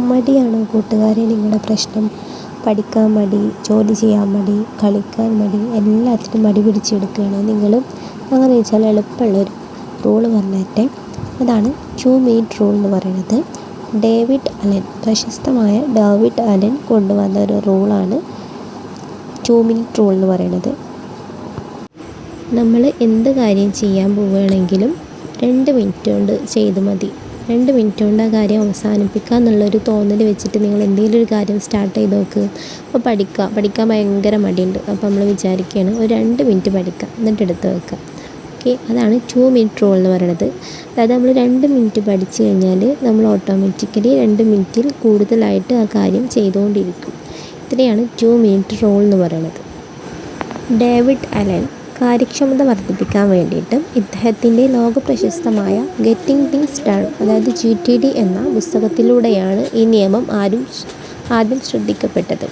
മടിയാണോ കൂട്ടുകാരെ നിങ്ങളുടെ പ്രശ്നം? പഠിക്കാൻ മടി ജോലി ചെയ്യാൻ മടി കളിക്കാൻ മടി എല്ലാത്തിനും മടി പിടിച്ചെടുക്കുകയാണോ നിങ്ങൾ അങ്ങനെ വെച്ചാൽ എളുപ്പമുള്ളൊരു റൂൾ പറഞ്ഞിട്ട്. അതാണ് ടു മിനിറ്റ് റൂൾ എന്ന് പറയുന്നത്. ഡേവിഡ് അലൻ പ്രശസ്തമായ ഡേവിഡ് അലൻ കൊണ്ടുവന്ന ഒരു റൂളാണ് ടു മിനിറ്റ് റൂൾ എന്ന് പറയുന്നത്. നമ്മൾ എന്ത് കാര്യം ചെയ്യാൻ പോവുകയാണെങ്കിലും രണ്ട് മിനിറ്റ് കൊണ്ട് ചെയ്ത് മതി. രണ്ട് മിനിറ്റ് കൊണ്ട് ആ കാര്യം അവസാനിപ്പിക്കുക എന്നുള്ളൊരു തോന്നൽ വെച്ചിട്ട് നിങ്ങൾ എന്തെങ്കിലും ഒരു കാര്യം സ്റ്റാർട്ട് ചെയ്ത് നോക്ക്. അപ്പോൾ പഠിക്കുക. പഠിക്കാൻ ഭയങ്കര മടിയുണ്ട്. അപ്പോൾ നമ്മൾ വിചാരിക്കുകയാണ് ഒരു രണ്ട് മിനിറ്റ് പഠിക്കുക എന്നിട്ട് എടുത്ത് വെക്കുക. ഓക്കെ? അതാണ് ടു മിനിറ്റ് റോൾ എന്ന് പറയുന്നത് അതായത് നമ്മൾ രണ്ട് മിനിറ്റ് പഠിച്ചു കഴിഞ്ഞാൽ നമ്മൾ ഓട്ടോമാറ്റിക്കലി രണ്ട് മിനിറ്റിൽ കൂടുതലായിട്ട് ആ കാര്യം ചെയ്തുകൊണ്ടിരിക്കും. ഇത്രയാണ് ടു മിനിറ്റ് റോൾ എന്ന് പറയുന്നത് ഡേവിഡ് അലൻ കാര്യക്ഷമത വർദ്ധിപ്പിക്കാൻ വേണ്ടിയിട്ട് ഇദ്ദേഹത്തിന്റെ ലോക പ്രശസ്തമായ ഗെറ്റിംഗ് തിങ്സ് ഡൺ അതായത് ജി ടി ഡി എന്ന പുസ്തകത്തിലൂടെയാണ് ഈ നിയമം ആരും ആദ്യം ശ്രദ്ധിക്കപ്പെട്ടത്.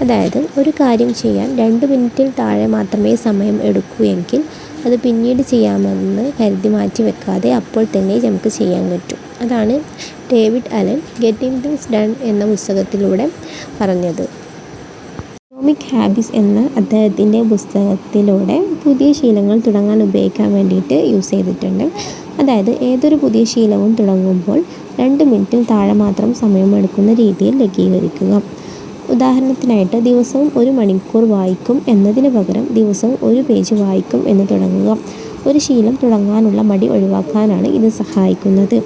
അതായത് ഒരു കാര്യം ചെയ്യാൻ രണ്ട് മിനിറ്റിൽ താഴെ മാത്രമേ സമയം എടുക്കൂ എങ്കിൽ അത് പിന്നീട് ചെയ്യാമെന്ന് കരുതി മാറ്റി വെക്കാതെ അപ്പോൾ തന്നെ നമുക്ക് ചെയ്യാൻ പറ്റും. അതാണ് David Allen getting things done എന്ന പുസ്തകത്തിലൂടെ പറഞ്ഞത്. അറ്റോമിക് ഹാബിറ്റ്സ് എന്ന അദ്ദേഹത്തിന്റെ പുസ്തകത്തിലൂടെ പുതിയ ശീലങ്ങൾ തുടങ്ങാൻ ഉപയോഗിക്കാൻ വേണ്ടിയിട്ട് യൂസ് ചെയ്തിട്ടുണ്ട്. അതായത് ഏതൊരു പുതിയ ശീലവും തുടങ്ങുമ്പോൾ രണ്ട് മിനിറ്റിൽ താഴെ മാത്രം സമയമെടുക്കുന്ന രീതിയിൽ ലഘീകരിക്കുക. ഉദാഹരണത്തിനായിട്ട് ദിവസവും ഒരു മണിക്കൂർ വായിക്കും എന്നതിന് പകരം ദിവസവും ഒരു പേജ് വായിക്കും എന്ന് തുടങ്ങുക. ഒരു ശീലം തുടങ്ങാനുള്ള മടി ഒഴിവാക്കാനാണ് ഇത് സഹായിക്കുന്നത്.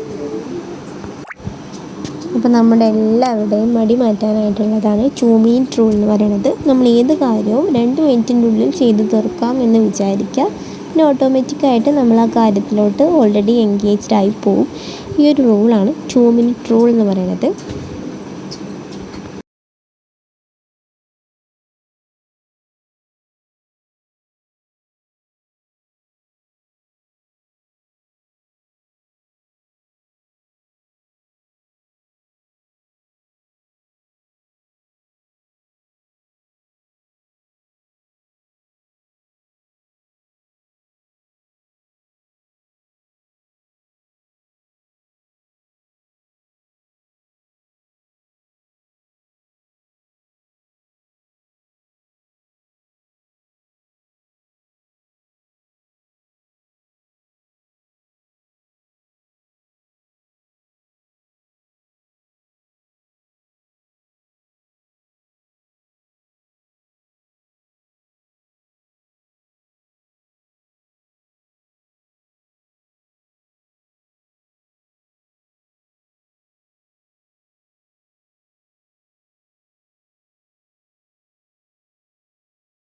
അപ്പോൾ നമ്മുടെ എല്ലാവരുടെയും മടി മാറ്റാനായിട്ടുള്ളതാണ് ചൂമീൻ ട്രൂൾ എന്ന് പറയുന്നത് നമ്മൾ ഏത് കാര്യവും രണ്ട് മിനിറ്റിന്റെ ഉള്ളിൽ ചെയ്തു തീർക്കാം എന്ന് വിചാരിക്കുക. പിന്നെ ഓട്ടോമാറ്റിക്കായിട്ട് നമ്മൾ ആ കാര്യത്തിലോട്ട് ഓൾറെഡി എൻഗേജ്ഡ് ആയി പോവും. ഈ ഒരു റൂളാണ് ചൂമിൻ റൂൾ എന്ന് പറയുന്നത്